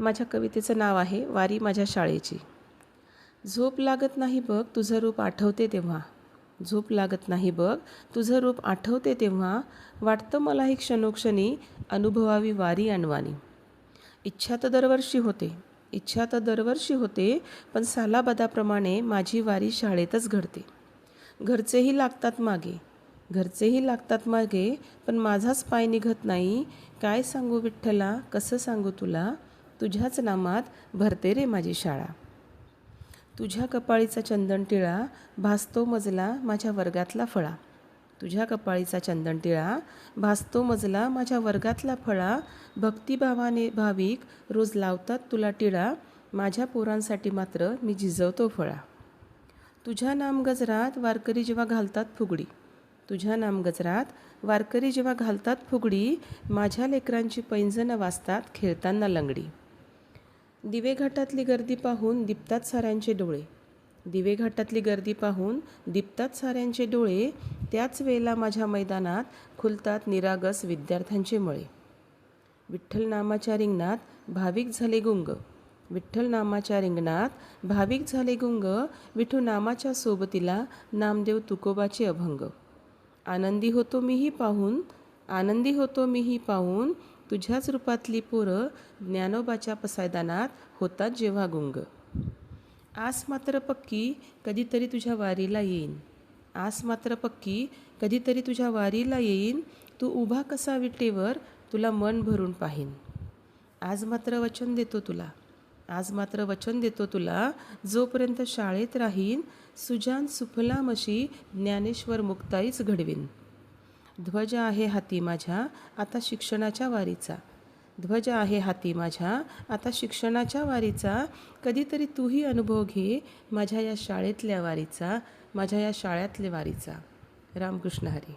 माझ्या कवितेचं नाव आहे वारी माझ्या शाळेची. झोप लागत नाही बघ तुझं रूप आठवते तेव्हा. झोप लागत नाही बघ तुझं रूप आठवते तेव्हा. वाटतं मला ही क्षणोक्षणी अनुभवावी वारी आणवानी इच्छा तर दरवर्षी होते. इच्छा तर दरवर्षी होते पण सालाबदाप्रमाणे माझी वारी शाळेतच घडते. घरचेही लागतात मागे. घरचेही लागतात मागे पण माझाच पाय निघत नाही. काय सांगू विठ्ठला? कसं सांगू तुला? तुझ्याच नामात भरते रे माझी शाळा. तुझ्या कपाळीचा चंदन टिळा भासतो मजला माझ्या वर्गातला फळा. तुझ्या कपाळीचा चंदन टिळा भासतो मजला माझ्या वर्गातला फळा. भक्तिभावाने भाविक रोज लावतात तुला टिळा. माझ्या पोरांसाठी मात्र मी झिजवतो फळा. तुझ्या नामगजरात वारकरी जेव्हा घालतात फुगडी. तुझ्या नामगजरात वारकरी जेव्हा घालतात फुगडी माझ्या लेकरांची पैंजनं वाजतात खेळताना लंगडी. दिवे घाटातली गर्दी पाहून दिपतात साऱ्यांचे डोळे. दिवे घाटातली गर्दी पाहून दिपतात साऱ्यांचे डोळे त्याच वेळेला माझ्या मैदानात खुलतात निरागस विद्यार्थ्यांचे मळे. विठ्ठल नामाच्या रिंगणात भाविक झाले गुंग. विठ्ठल नामाच्या रिंगणात भाविक झाले गुंग. विठू नामाच्या सोबतीला नामदेव तुकोबाचे अभंग. आनंदी होतो मीही पाहून आनंदी होतो मीही पाहून तुझ्याच रूपातली पोरं ज्ञानोबाच्या पसायदानात होतात जेव्हा गुंग. आस मात्र पक्की कधीतरी तुझ्या वारीला येईन. आस मात्र पक्की कधीतरी तुझ्या वारीला येईन. तू उभा कसा विटेवर तुला मन भरून पाहीन. आज मात्र वचन देतो तुला. आज मात्र वचन देतो तुला. जोपर्यंत शाळेत राहीन सुजान सुफलामशी ज्ञानेश्वर मुक्ताईच घडवीन. ध्वज आहे हाती माझ्या आता शिक्षणाच्या वारीचा. ध्वज आहे हाती माझ्या आता शिक्षणाच्या वारीचा. कधीतरी तूही अनुभव घे माझ्या या शाळेतल्या वारीचा माझ्या या शाळेतल्या वारीचा. रामकृष्ण हरी.